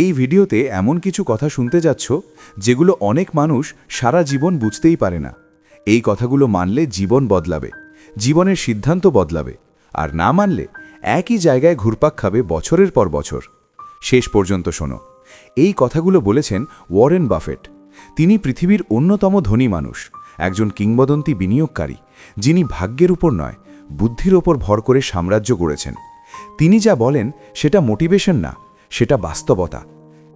এই ভিডিওতে এমন কিছু কথা শুনতে যাচ্ছ যেগুলো অনেক মানুষ সারা জীবন বুঝতেই পারে না। এই কথাগুলো মানলে জীবন বদলাবে, জীবনের সিদ্ধান্ত বদলাবে, আর না মানলে একই জায়গায় ঘুরপাক খাবে বছরের পর বছর। শেষ পর্যন্ত শোনো, এই কথাগুলো বলেছেন ওয়ারেন বাফেট। তিনি পৃথিবীর অন্যতম ধনী মানুষ, একজন কিংবদন্তি বিনিয়োগকারী, যিনি ভাগ্যের উপর নয়, বুদ্ধির ওপর ভর করে সাম্রাজ্য গড়েছেন। তিনি যা বলেন সেটা মোটিভেশন না সেটা বাস্তবতা।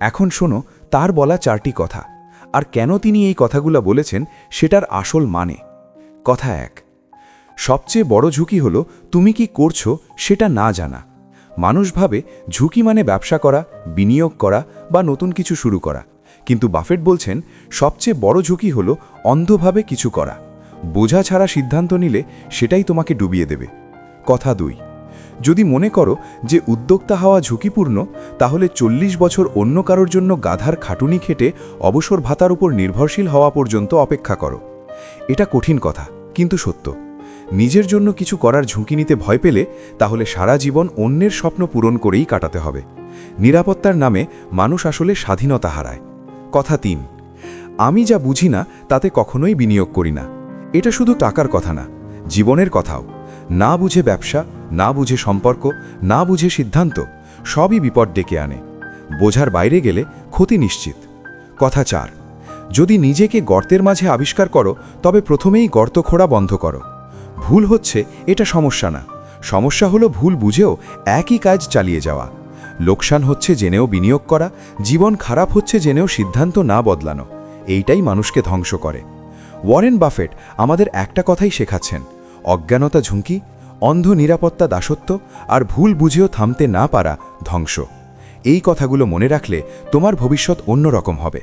এখন শোনো, তার বলা চারটি কথা। আর কেন তিনি এই কথাগুলো বলেছেন, সেটার আসল মানে? কথা এক, সবচেয়ে বড় ঝুঁকি হলো, তুমি কি করছ সেটা না জানা। মানুষ ভাবে, ঝুঁকি মানে ব্যবসা করা, বিনিয়োগ করা বা নতুন কিছু শুরু করা। কিন্তু বাফেট বলছেন, সবচেয়ে বড় ঝুঁকি হলো অন্ধভাবে কিছু করা। বোঝা ছাড়া সিদ্ধান্ত নিলে সেটাই তোমাকে ডুবিয়ে দেবে। কথা দুই যদি মনে করো যে উদ্যোক্তা হওয়া ঝুঁকিপূর্ণ, তাহলে চল্লিশ বছর অন্য কারোর জন্য গাধার খাটুনি খেটে অবসর ভাতার উপর নির্ভরশীল হওয়া পর্যন্ত অপেক্ষা করো। এটা কঠিন কথা, কিন্তু সত্য। নিজের জন্য কিছু করার ঝুঁকি নিতে ভয় পেলে, তাহলে সারা জীবন অন্যের স্বপ্ন পূরণ করেই কাটাতে হবে। নিরাপত্তার নামে মানুষ আসলে স্বাধীনতা হারায়। কথা তিন, আমি যা বুঝি না, তাতে কখনোই বিনিয়োগ করি না। এটা শুধু টাকার কথা না, জীবনের কথাও। না বুঝে ব্যবসা না বুঝে সম্পর্ক, না বুঝে সিদ্ধান্ত, সবই বিপদ ডেকে আনে। বোঝার বাইরে গেলে ক্ষতি নিশ্চিত। কথা চার, যদি নিজেকে গর্তের মাঝে আবিষ্কার করো, তবে প্রথমেই গর্ত খোঁড়া বন্ধ করো। ভুল হচ্ছে, এটা সমস্যা না। সমস্যা হলো ভুল বুঝেও একই কাজ চালিয়ে যাওয়া। লোকসান হচ্ছে জেনেও বিনিয়োগ করা, জীবন খারাপ হচ্ছে জেনেও সিদ্ধান্ত না বদলানো। এইটাই মানুষকে ধ্বংস করে। ওয়ারেন বাফেট আমাদের একটা কথাই শেখাচ্ছেন, অজ্ঞানতা ঝুঁকি অন্ধ নিরাপত্তা দাসত্ব আর ভুল বুঝেও থামতে না পারা ধ্বংস। এই কথাগুলো মনে রাখলে তোমার ভবিষ্যৎ অন্যরকম হবে।